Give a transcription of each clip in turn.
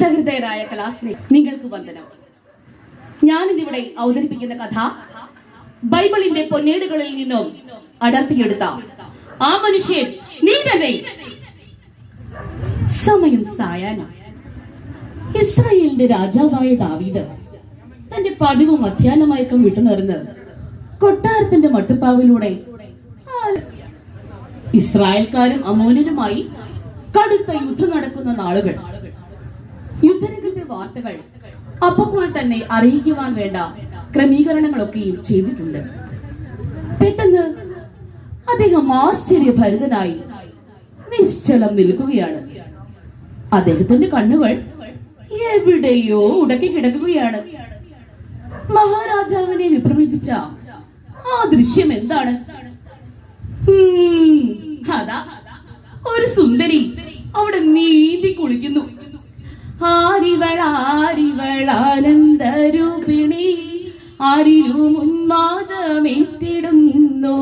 സഹൃദയരായ കലാസ്നേ നിങ്ങൾക്ക് വന്ദനം. ഞാനിന്നിവിടെ അവതരിപ്പിക്കുന്ന കഥ ബൈബിളിന്റെ പൊന്നേടുകളിൽ നിന്നും അടർത്തിയെടുത്ത ആ മനുഷ്യൻ നീ തന്നെ. സമയം സായാന ഇസ്രായേലിന്റെ രാജാവായ ദാവീദ് തന്റെ പതിവ് മധ്യാഹ്നമയക്കം വിട്ടുനിറന്ന് കൊട്ടാരത്തിന്റെ മട്ടുപ്പാവിലൂടെ ഇസ്രായേൽക്കാരും അമോനരുമായി കടുത്ത യുദ്ധം നടക്കുന്ന നാളുകൾ. യുദ്ധരംഗത്തെ വാർത്തകൾ അപ്പോൾ തന്നെ അറിയിക്കുവാൻ വേണ്ട ക്രമീകരണങ്ങളൊക്കെയും ചെയ്തിട്ടുണ്ട്. പെട്ടെന്ന് അദ്ദേഹം ആശ്ചര്യഭരിതനായി നിശ്ചലം നിൽക്കുകയാണ്. അദ്ദേഹത്തിന്റെ കണ്ണുകൾ എവിടെയോ ഉടക്കി കിടക്കുകയാണ്. മഹാരാജാവിനെ വിഭ്രമിപ്പിച്ച ആ ദൃശ്യം എന്താണ്? അതാ ഒരു സുന്ദരി അവിടെ നീന്തി കുളിക്കുന്നു. ആരിവളാരിവളാനന്ദരൂപിണി ആരിലും ഉന്മാദമേറ്റിടുന്നു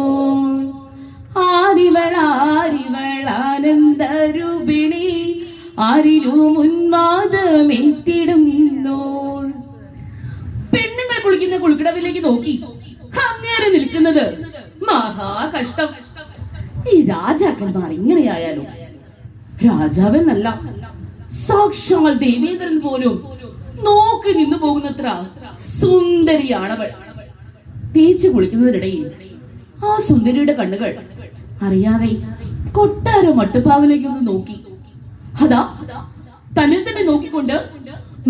ആരിവളാരിവളാനന്ദരൂപിണി ആരിലും ഉന്മാദമേറ്റിടുന്നു പെണ്ണുങ്ങൾ കുളിക്കുന്ന കുളിക്കിടവിലേക്ക് നോക്കി. അങ്ങേരെ നിൽക്കുന്നത് മഹാ കഷ്ടം ഈ രാജാക്കന്മാർ ഇങ്ങനെയായാലും രാജാവെന്നല്ല സാക്ഷാൽ ദേവേന്ദ്രൻ പോലും നോക്കി നിന്നു പോകുന്നത്ര സുന്ദരിയാണവൾ. തേച്ചു കുളിക്കുന്നതിനിടയിൽ ആ സുന്ദരിയുടെ കണ്ണുകൾ അറിയാതെ കൊട്ടാര മട്ടുപ്പാവിലേക്ക് ഒന്ന് നോക്കി. അതാ തന്നെ തന്നെ നോക്കിക്കൊണ്ട്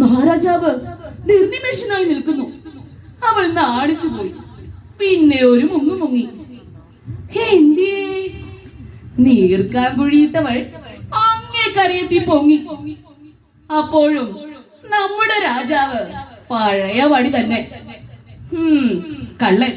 മഹാരാജാവ് നിർനിമേഷനായി നിൽക്കുന്നു. അവൾ നാണിച്ചു പോയി. പിന്നെ ഒരു മുങ്ങു മുങ്ങി. എന്തേ നീർക്കാൻ കുഴിയിട്ടവൾ അങ്ങേ പൊങ്ങി. അപ്പോഴും നമ്മുടെ രാജാവ് പഴയ വടി തന്നെ. കള്ളൻ.